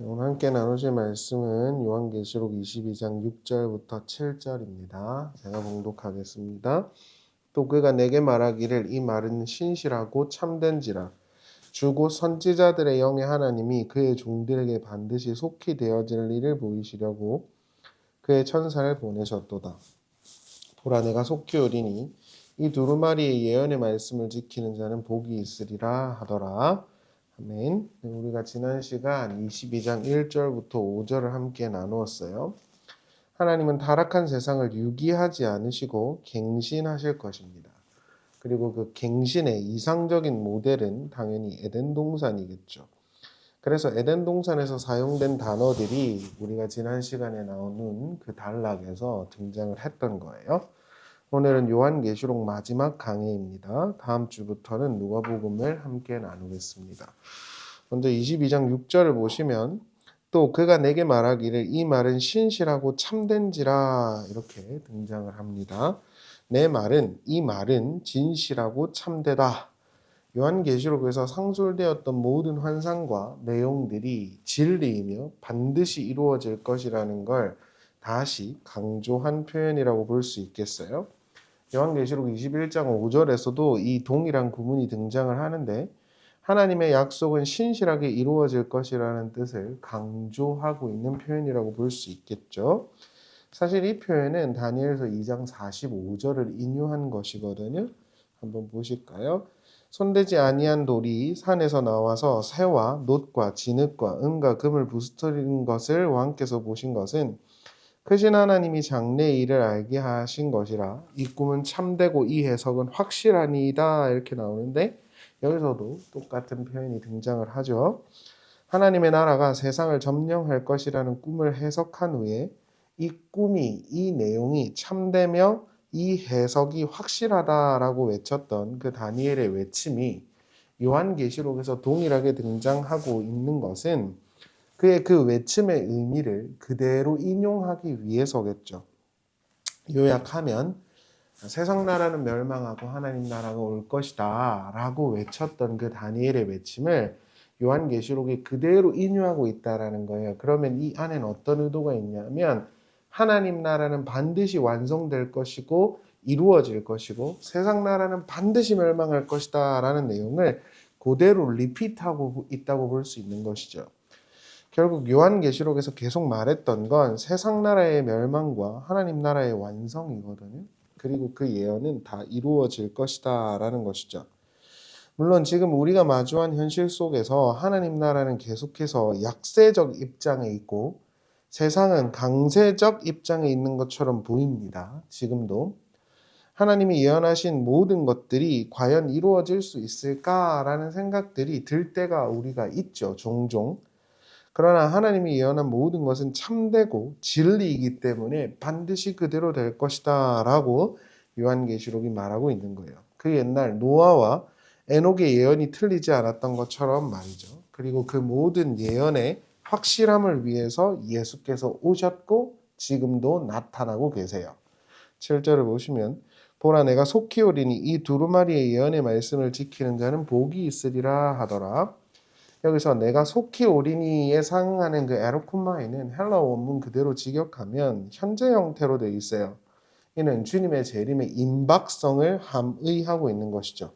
오늘 함께 나누실 말씀은 요한계시록 22장 6절부터 7절입니다. 제가 봉독하겠습니다. 또 그가 내게 말하기를 이 말은 신실하고 참된지라 주고 선지자들의 영의 하나님이 그의 종들에게 반드시 속히 되어질 일을 보이시려고 그의 천사를 보내셨도다. 보라 내가 속히 오리니 이 두루마리의 예언의 말씀을 지키는 자는 복이 있으리라 하더라. 아멘. 네, 우리가 지난 시간 22장 1절부터 5절을 함께 나누었어요. 하나님은 타락한 세상을 유기하지 않으시고 갱신하실 것입니다. 그리고 그 갱신의 이상적인 모델은 당연히 에덴 동산이겠죠. 그래서 에덴 동산에서 사용된 단어들이 우리가 지난 시간에 나오는 그 단락에서 등장을 했던 거예요. 오늘은 요한계시록 마지막 강해입니다. 다음 주부터는 누가복음을 함께 나누겠습니다. 먼저 22장 6절을 보시면 또 그가 내게 말하기를 이 말은 신실하고 참된지라 이렇게 등장을 합니다. 내 말은 이 말은 진실하고 참되다. 요한계시록에서 상술되었던 모든 환상과 내용들이 진리이며 반드시 이루어질 것이라는 걸 다시 강조한 표현이라고 볼 수 있겠어요. 요한계시록 21장 5절에서도 이 동일한 구문이 등장을 하는데 하나님의 약속은 신실하게 이루어질 것이라는 뜻을 강조하고 있는 표현이라고 볼 수 있겠죠. 사실 이 표현은 다니엘서 2장 45절을 인용한 것이거든요. 한번 보실까요? 손대지 아니한 돌이 산에서 나와서 새와 놋과 진흙과 은과 금을 부스터린 것을 왕께서 보신 것은 크신 하나님이 장래의 일을 알게 하신 것이라 이 꿈은 참되고 이 해석은 확실하니이다 이렇게 나오는데 여기서도 똑같은 표현이 등장을 하죠. 하나님의 나라가 세상을 점령할 것이라는 꿈을 해석한 후에 이 꿈이 이 내용이 참되며 이 해석이 확실하다라고 외쳤던 그 다니엘의 외침이 요한계시록에서 동일하게 등장하고 있는 것은 그의 그 외침의 의미를 그대로 인용하기 위해서겠죠. 요약하면 세상 나라는 멸망하고 하나님 나라가 올 것이다 라고 외쳤던 그 다니엘의 외침을 요한계시록이 그대로 인용하고 있다라는 거예요. 그러면 이 안에는 어떤 의도가 있냐면 하나님 나라는 반드시 완성될 것이고 이루어질 것이고 세상 나라는 반드시 멸망할 것이다 라는 내용을 그대로 리피트하고 있다고 볼 수 있는 것이죠. 결국 요한계시록에서 계속 말했던 건 세상 나라의 멸망과 하나님 나라의 완성이거든요. 그리고 그 예언은 다 이루어질 것이다 라는 것이죠. 물론 지금 우리가 마주한 현실 속에서 하나님 나라는 계속해서 약세적 입장에 있고 세상은 강세적 입장에 있는 것처럼 보입니다. 지금도. 하나님이 예언하신 모든 것들이 과연 이루어질 수 있을까라는 생각들이 들 때가 우리가 있죠. 종종. 그러나 하나님이 예언한 모든 것은 참되고 진리이기 때문에 반드시 그대로 될 것이다 라고 요한계시록이 말하고 있는 거예요. 그 옛날 노아와 에녹의 예언이 틀리지 않았던 것처럼 말이죠. 그리고 그 모든 예언의 확실함을 위해서 예수께서 오셨고 지금도 나타나고 계세요. 7절을 보시면 보라 내가 속히 오리니 이 두루마리의 예언의 말씀을 지키는 자는 복이 있으리라 하더라. 여기서 내가 속히 오리니에 상응하는 그 에로쿠마에는 헬라 원문 그대로 직역하면 현재 형태로 되어 있어요. 이는 주님의 재림의 임박성을 함의하고 있는 것이죠.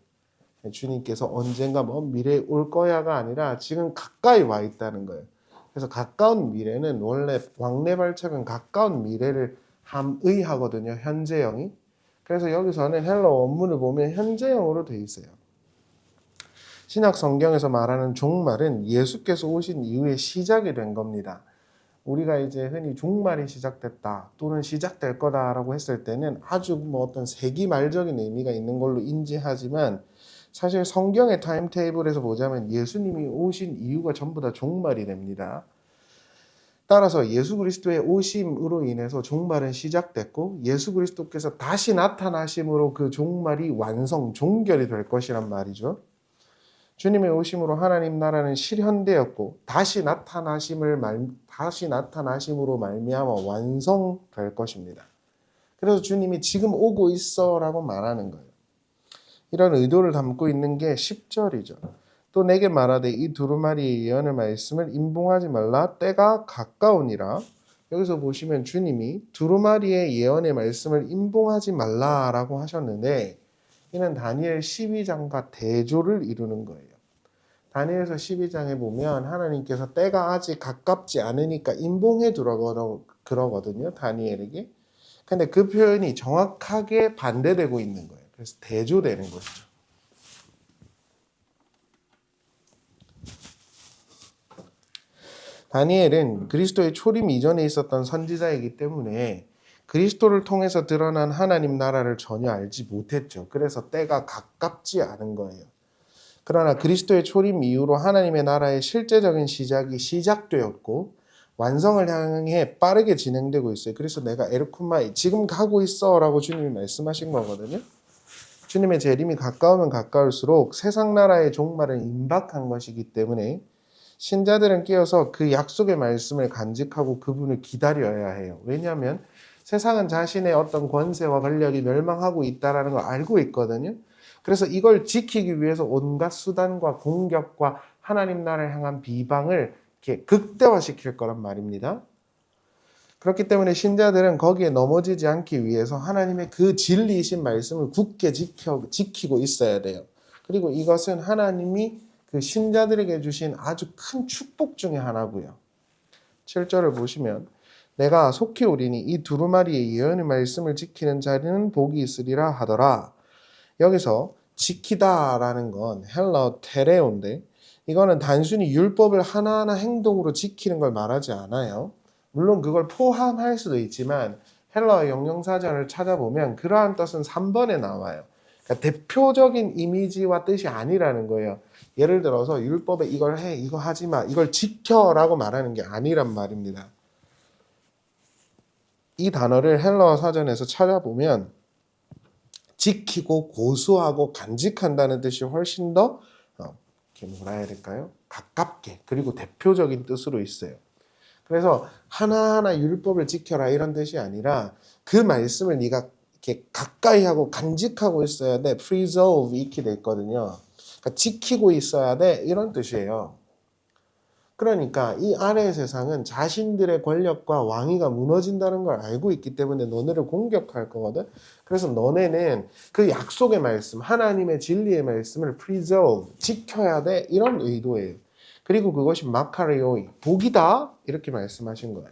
주님께서 언젠가 먼 미래에 올 거야가 아니라 지금 가까이 와 있다는 거예요. 그래서 가까운 미래는 원래 왕래 발책은 가까운 미래를 함의하거든요. 현재형이. 그래서 여기서는 헬라 원문을 보면 현재형으로 되어 있어요. 신약 성경에서 말하는 종말은 예수께서 오신 이후에 시작이 된 겁니다. 우리가 이제 흔히 종말이 시작됐다 또는 시작될 거다라고 했을 때는 아주 뭐 어떤 세기 말적인 의미가 있는 걸로 인지하지만 사실 성경의 타임 테이블에서 보자면 예수님이 오신 이유가 전부 다 종말이 됩니다. 따라서 예수 그리스도의 오심으로 인해서 종말은 시작됐고 예수 그리스도께서 다시 나타나심으로 그 종말이 완성, 종결이 될 것이란 말이죠. 주님의 오심으로 하나님 나라는 실현되었고 다시 나타나심을 말, 다시 나타나심으로 말미암아 완성될 것입니다. 그래서 주님이 지금 오고 있어라고 말하는 거예요. 이런 의도를 담고 있는 게 10절이죠. 또 내게 말하되 이 두루마리의 예언의 말씀을 임봉하지 말라 때가 가까우니라. 여기서 보시면 주님이 두루마리의 예언의 말씀을 임봉하지 말라라고 하셨는데 이는 다니엘 12장과 대조를 이루는 거예요. 다니엘서 12장에 보면 하나님께서 때가 아직 가깝지 않으니까 임봉해 두라고 그러거든요. 다니엘에게. 근데 그 표현이 정확하게 반대되고 있는 거예요. 그래서 대조되는 것이죠. 다니엘은 그리스도의 초림 이전에 있었던 선지자이기 때문에 그리스도를 통해서 드러난 하나님 나라를 전혀 알지 못했죠. 그래서 때가 가깝지 않은 거예요. 그러나 그리스도의 초림 이후로 하나님의 나라의 실제적인 시작이 시작되었고 완성을 향해 빠르게 진행되고 있어요. 그래서 내가 에르쿠마이 지금 가고 있어라고 주님이 말씀하신 거거든요. 주님의 재림이 가까우면 가까울수록 세상 나라의 종말은 임박한 것이기 때문에 신자들은 깨어서 그 약속의 말씀을 간직하고 그분을 기다려야 해요. 왜냐하면 세상은 자신의 어떤 권세와 권력이 멸망하고 있다라는 걸 알고 있거든요. 그래서 이걸 지키기 위해서 온갖 수단과 공격과 하나님 나라를 향한 비방을 이렇게 극대화시킬 거란 말입니다. 그렇기 때문에 신자들은 거기에 넘어지지 않기 위해서 하나님의 그 진리이신 말씀을 굳게 지켜, 지키고 있어야 돼요. 그리고 이것은 하나님이 그 신자들에게 주신 아주 큰 축복 중의 하나고요. 7절을 보시면 내가 속히 오리니 이 두루마리의 예언의 말씀을 지키는 자리는 복이 있으리라 하더라. 여기서 지키다라는 건 헬러 테레오인데 이거는 단순히 율법을 하나하나 행동으로 지키는 걸 말하지 않아요. 물론 그걸 포함할 수도 있지만 헬러 영영사전을 찾아보면 그러한 뜻은 3번에 나와요. 그러니까 대표적인 이미지와 뜻이 아니라는 거예요. 예를 들어서 율법에 이걸 해, 이거 하지 마, 이걸 지켜라고 말하는 게 아니란 말입니다. 이 단어를 헬러 사전에서 찾아보면 지키고 고수하고 간직한다는 뜻이 훨씬 더 어, 뭐라 해야 될까요? 가깝게 그리고 대표적인 뜻으로 있어요. 그래서 하나하나 율법을 지켜라 이런 뜻이 아니라 그 말씀을 네가 이렇게 가까이 하고 간직하고 있어야 돼. preserve 이렇게 돼 있거든요. 그러니까 지키고 있어야 돼 이런 뜻이에요. 그러니까 이 아래의 세상은 자신들의 권력과 왕위가 무너진다는 걸 알고 있기 때문에 너네를 공격할 거거든. 그래서 너네는 그 약속의 말씀, 하나님의 진리의 말씀을 preserve, 지켜야 돼. 이런 의도예요. 그리고 그것이 마카리오이, 복이다. 이렇게 말씀하신 거예요.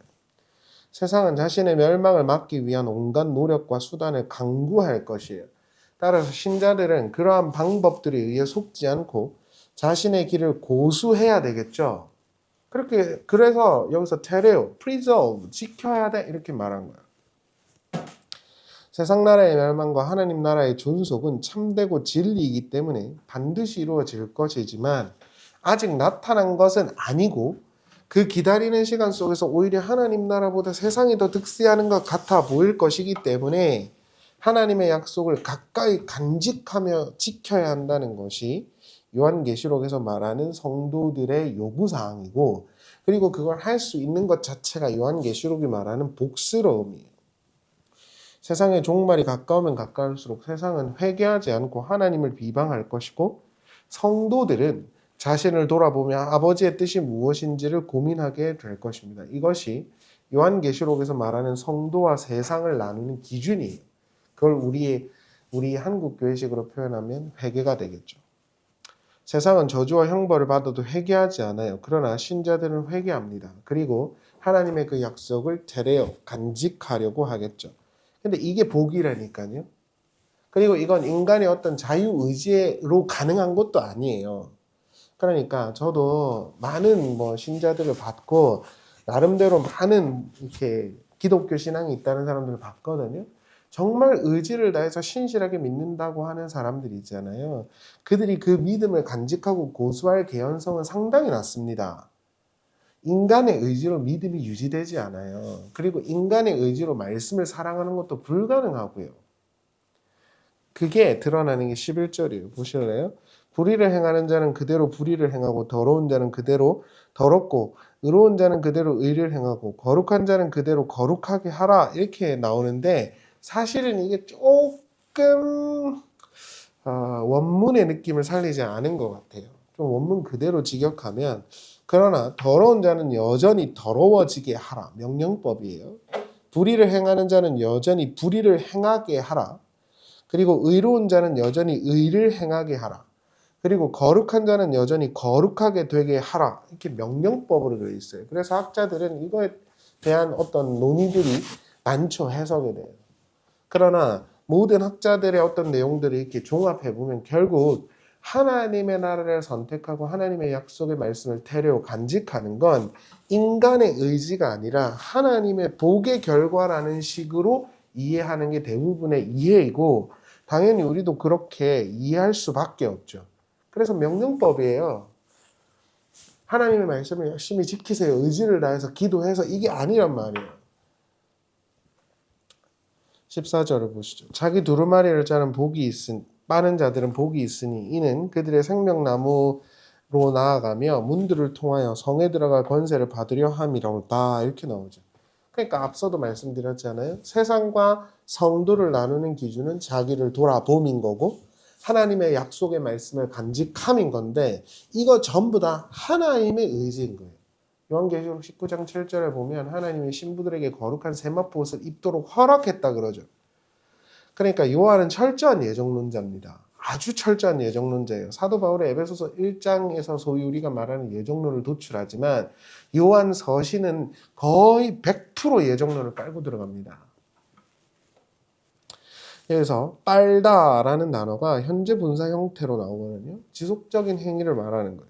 세상은 자신의 멸망을 막기 위한 온갖 노력과 수단을 강구할 것이에요. 따라서 신자들은 그러한 방법들에 의해 속지 않고 자신의 길을 고수해야 되겠죠. 그렇게 그래서 여기서 테레오, preserve, 지켜야 돼 이렇게 말한 거야. 세상 나라의 멸망과 하나님 나라의 존속은 참되고 진리이기 때문에 반드시 이루어질 것이지만 아직 나타난 것은 아니고 그 기다리는 시간 속에서 오히려 하나님 나라보다 세상이 더 득세하는 것 같아 보일 것이기 때문에 하나님의 약속을 가까이 간직하며 지켜야 한다는 것이 요한계시록에서 말하는 성도들의 요구사항이고 그리고 그걸 할 수 있는 것 자체가 요한계시록이 말하는 복스러움이에요. 세상의 종말이 가까우면 가까울수록 세상은 회개하지 않고 하나님을 비방할 것이고 성도들은 자신을 돌아보며 아버지의 뜻이 무엇인지를 고민하게 될 것입니다. 이것이 요한계시록에서 말하는 성도와 세상을 나누는 기준이에요. 그걸 우리의 우리 한국 교회식으로 표현하면 회개가 되겠죠. 세상은 저주와 형벌을 받아도 회개하지 않아요. 그러나 신자들은 회개합니다. 그리고 하나님의 그 약속을 되레어 간직하려고 하겠죠. 근데 이게 복이라니까요. 그리고 이건 인간의 어떤 자유의지로 가능한 것도 아니에요. 그러니까 저도 많은 뭐 신자들을 받고 나름대로 많은 이렇게 기독교 신앙이 있다는 사람들을 봤거든요. 정말 의지를 다해서 신실하게 믿는다고 하는 사람들이 있잖아요. 그들이 그 믿음을 간직하고 고수할 개연성은 상당히 낮습니다. 인간의 의지로 믿음이 유지되지 않아요. 그리고 인간의 의지로 말씀을 사랑하는 것도 불가능하고요. 그게 드러나는 게 11절이에요. 보실래요? 불의를 행하는 자는 그대로 불의를 행하고 더러운 자는 그대로 더럽고 의로운 자는 그대로 의를 행하고 거룩한 자는 그대로 거룩하게 하라 이렇게 나오는데 사실은 이게 조금 어, 원문의 느낌을 살리지 않은 것 같아요. 좀 원문 그대로 직역하면 그러나 더러운 자는 여전히 더러워지게 하라. 명령법이에요. 불의를 행하는 자는 여전히 불의를 행하게 하라. 그리고 의로운 자는 여전히 의를 행하게 하라. 그리고 거룩한 자는 여전히 거룩하게 되게 하라. 이렇게 명령법으로 되어 있어요. 그래서 학자들은 이거에 대한 어떤 논의들이 많죠. 해석에 대해서. 그러나 모든 학자들의 어떤 내용들을 이렇게 종합해 보면 결국 하나님의 나라를 선택하고 하나님의 약속의 말씀을 태려 간직하는 건 인간의 의지가 아니라 하나님의 복의 결과라는 식으로 이해하는 게 대부분의 이해이고 당연히 우리도 그렇게 이해할 수밖에 없죠. 그래서 명령법이에요. 하나님의 말씀을 열심히 지키세요. 의지를 다해서 기도해서 이게 아니란 말이에요. 14절을 보시죠. 자기 두루마리를 자는 복이 있은 빠른 자들은 복이 있으니 이는 그들의 생명나무로 나아가며 문들을 통하여 성에 들어갈 권세를 받으려 함이로다 이렇게 나오죠. 그러니까 앞서도 말씀드렸잖아요. 세상과 성도를 나누는 기준은 자기를 돌아봄인 거고 하나님의 약속의 말씀을 간직함인 건데 이거 전부 다 하나님의 의지인 거예요. 요한계시록 19장 7절에 보면 하나님의 신부들에게 거룩한 세마포 옷을 입도록 허락했다 그러죠. 그러니까 요한은 철저한 예정론자입니다. 아주 철저한 예정론자예요. 사도 바울의 에베소서 1장에서 소위 우리가 말하는 예정론을 도출하지만 요한 서신은 거의 100% 예정론을 깔고 들어갑니다. 그래서 빨다라는 단어가 현재 분사 형태로 나오거든요. 지속적인 행위를 말하는 거예요.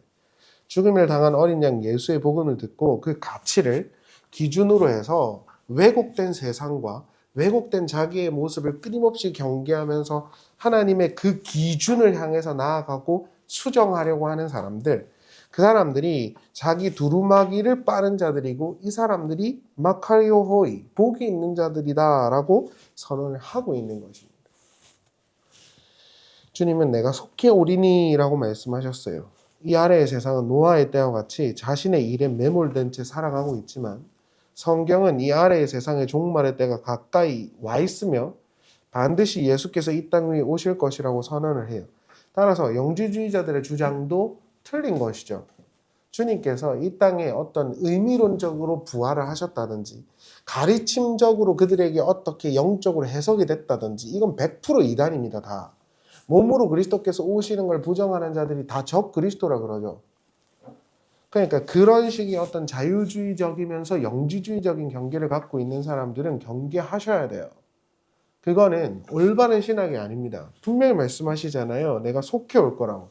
죽음을 당한 어린 양 예수의 복음을 듣고 그 가치를 기준으로 해서 왜곡된 세상과 왜곡된 자기의 모습을 끊임없이 경계하면서 하나님의 그 기준을 향해서 나아가고 수정하려고 하는 사람들, 그 사람들이 자기 두루마기를 빠른 자들이고 이 사람들이 마카리오 호이, 복이 있는 자들이다라고 선언을 하고 있는 것입니다. 주님은 내가 속히 오리니라고 말씀하셨어요. 이 아래의 세상은 노아의 때와 같이 자신의 일에 매몰된 채 살아가고 있지만 성경은 이 아래의 세상의 종말의 때가 가까이 와 있으며 반드시 예수께서 이 땅 위에 오실 것이라고 선언을 해요. 따라서 영지주의자들의 주장도 틀린 것이죠. 주님께서 이 땅에 어떤 의미론적으로 부활을 하셨다든지 가르침적으로 그들에게 어떻게 영적으로 해석이 됐다든지 이건 100% 이단입니다. 다. 몸으로 그리스도께서 오시는 걸 부정하는 자들이 다 적 그리스도라 그러죠. 그러니까 그런 식의 어떤 자유주의적이면서 영지주의적인 경계를 갖고 있는 사람들은 경계하셔야 돼요. 그거는 올바른 신학이 아닙니다. 분명히 말씀하시잖아요. 내가 속해 올 거라고.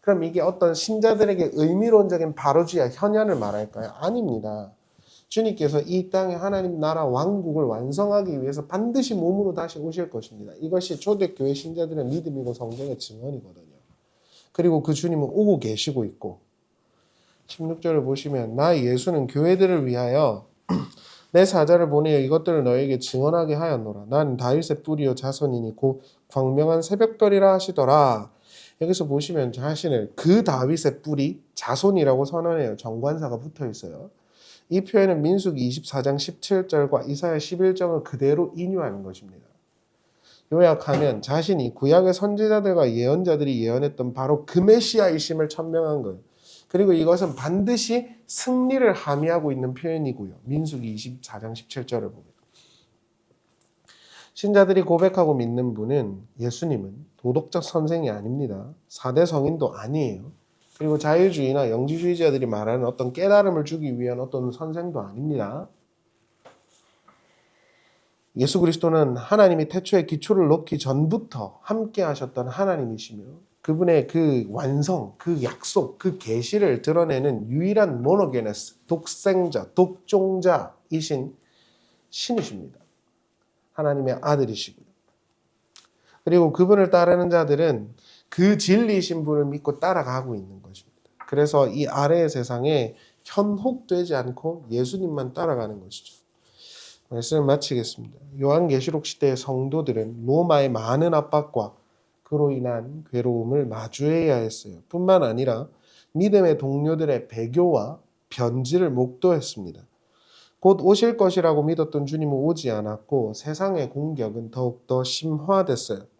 그럼 이게 어떤 신자들에게 의미론적인 바로주의 현현을 말할까요? 아닙니다. 주님께서 이 땅에 하나님 나라 왕국을 완성하기 위해서 반드시 몸으로 다시 오실 것입니다. 이것이 초대교회 신자들의 믿음이고 성경의 증언이거든요. 그리고 그 주님은 오고 계시고 있고 16절을 보시면 나 예수는 교회들을 위하여 내 사자를 보내어 이것들을 너에게 증언하게 하였노라. 난 다윗의 뿌리요 자손이니 곧 광명한 새벽별이라 하시더라. 여기서 보시면 자신을 그 다윗의 뿌리 자손이라고 선언해요. 정관사가 붙어 있어요. 이 표현은 민수기 24장 17절과 이사야 11장을 그대로 인유하는 것입니다. 요약하면 자신이 구약의 선지자들과 예언자들이 예언했던 바로 그 메시아이심을 천명한 거예요. 그리고 이것은 반드시 승리를 함의하고 있는 표현이고요. 민수기 24장 17절을 보면. 신자들이 고백하고 믿는 분은 예수님은 도덕적 선생이 아닙니다. 4대 성인도 아니에요. 그리고 자유주의나 영지주의자들이 말하는 어떤 깨달음을 주기 위한 어떤 선생도 아닙니다. 예수 그리스도는 하나님이 태초에 기초를 놓기 전부터 함께 하셨던 하나님이시며 그분의 그 완성, 그 약속, 그 계시를 드러내는 유일한 모노게네스, 독생자, 독종자이신 신이십니다. 하나님의 아들이시고요. 그리고 그분을 따르는 자들은 그 진리이신 분을 믿고 따라가고 있는 것입니다. 그래서 이 아래의 세상에 현혹되지 않고 예수님만 따라가는 것이죠. 말씀을 마치겠습니다. 요한계시록 시대의 성도들은 로마의 많은 압박과 그로 인한 괴로움을 마주해야 했어요. 뿐만 아니라 믿음의 동료들의 배교와 변질을 목도했습니다. 곧 오실 것이라고 믿었던 주님은 오지 않았고 세상의 공격은 더욱더 심화됐어요.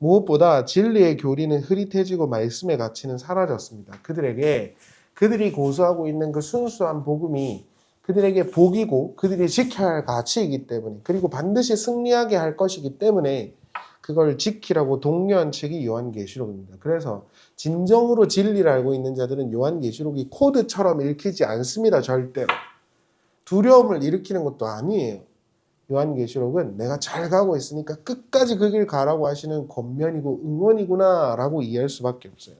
무엇보다 진리의 교리는 흐릿해지고 말씀의 가치는 사라졌습니다. 그들에게 그들이 고수하고 있는 그 순수한 복음이 그들에게 복이고 그들이 지켜야 할 가치이기 때문에 그리고 반드시 승리하게 할 것이기 때문에 그걸 지키라고 독려한 책이 요한계시록입니다. 그래서 진정으로 진리를 알고 있는 자들은 요한계시록이 코드처럼 읽히지 않습니다. 절대로. 두려움을 일으키는 것도 아니에요. 요한계시록은 내가 잘 가고 있으니까 끝까지 그 길 가라고 하시는 권면이고 응원이구나라고 이해할 수밖에 없어요.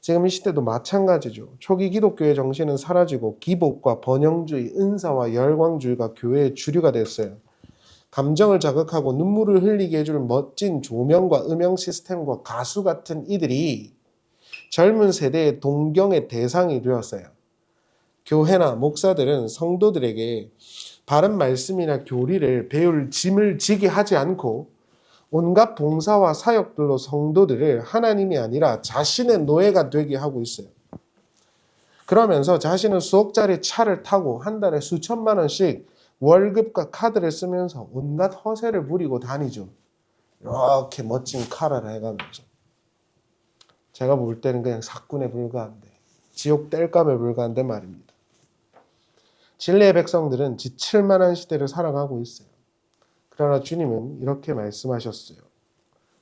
지금 이 시대도 마찬가지죠. 초기 기독교의 정신은 사라지고 기복과 번영주의, 은사와 열광주의가 교회의 주류가 됐어요. 감정을 자극하고 눈물을 흘리게 해줄 멋진 조명과 음영 시스템과 가수 같은 이들이 젊은 세대의 동경의 대상이 되었어요. 교회나 목사들은 성도들에게 바른 말씀이나 교리를 배울 짐을 지게 하지 않고 온갖 봉사와 사역들로 성도들을 하나님이 아니라 자신의 노예가 되게 하고 있어요. 그러면서 자신은 수억짜리 차를 타고 한 달에 수천만 원씩 월급과 카드를 쓰면서 온갖 허세를 부리고 다니죠. 이렇게 멋진 카라를 해가면서. 제가 볼 때는 그냥 사꾼에 불과한데, 지옥 뗄감에 불과한데 말입니다. 진리의 백성들은 지칠 만한 시대를 살아가고 있어요. 그러나 주님은 이렇게 말씀하셨어요.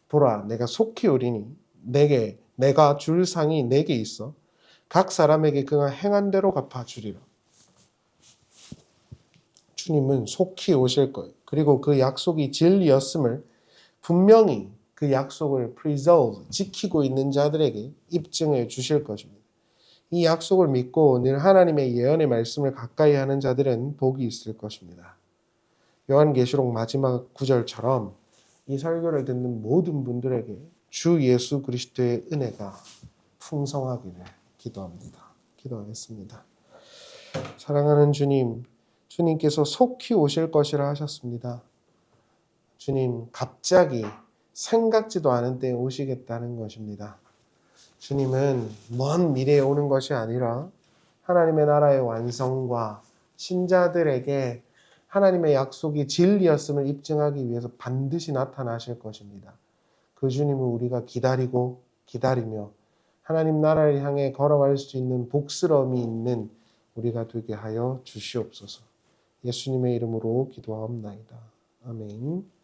보라, 내가 속히 오리니 내게 내가 줄 상이 내게 있어 각 사람에게 그가 행한 대로 갚아 주리라. 주님은 속히 오실 거예요. 그리고 그 약속이 진리였음을 분명히 그 약속을 preserve, 지키고 있는 자들에게 입증해 주실 것입니다. 이 약속을 믿고 늘 하나님의 예언의 말씀을 가까이 하는 자들은 복이 있을 것입니다. 요한계시록 마지막 구절처럼 이 설교를 듣는 모든 분들에게 주 예수 그리스도의 은혜가 풍성하기를 기도합니다. 기도하겠습니다. 사랑하는 주님, 주님께서 속히 오실 것이라 하셨습니다. 주님, 갑자기 생각지도 않은 때에 오시겠다는 것입니다. 주님은 먼 미래에 오는 것이 아니라 하나님의 나라의 완성과 신자들에게 하나님의 약속이 진리였음을 입증하기 위해서 반드시 나타나실 것입니다. 그 주님을 우리가 기다리고 기다리며 하나님 나라를 향해 걸어갈 수 있는 복스러움이 있는 우리가 되게 하여 주시옵소서. 예수님의 이름으로 기도하옵나이다. 아멘.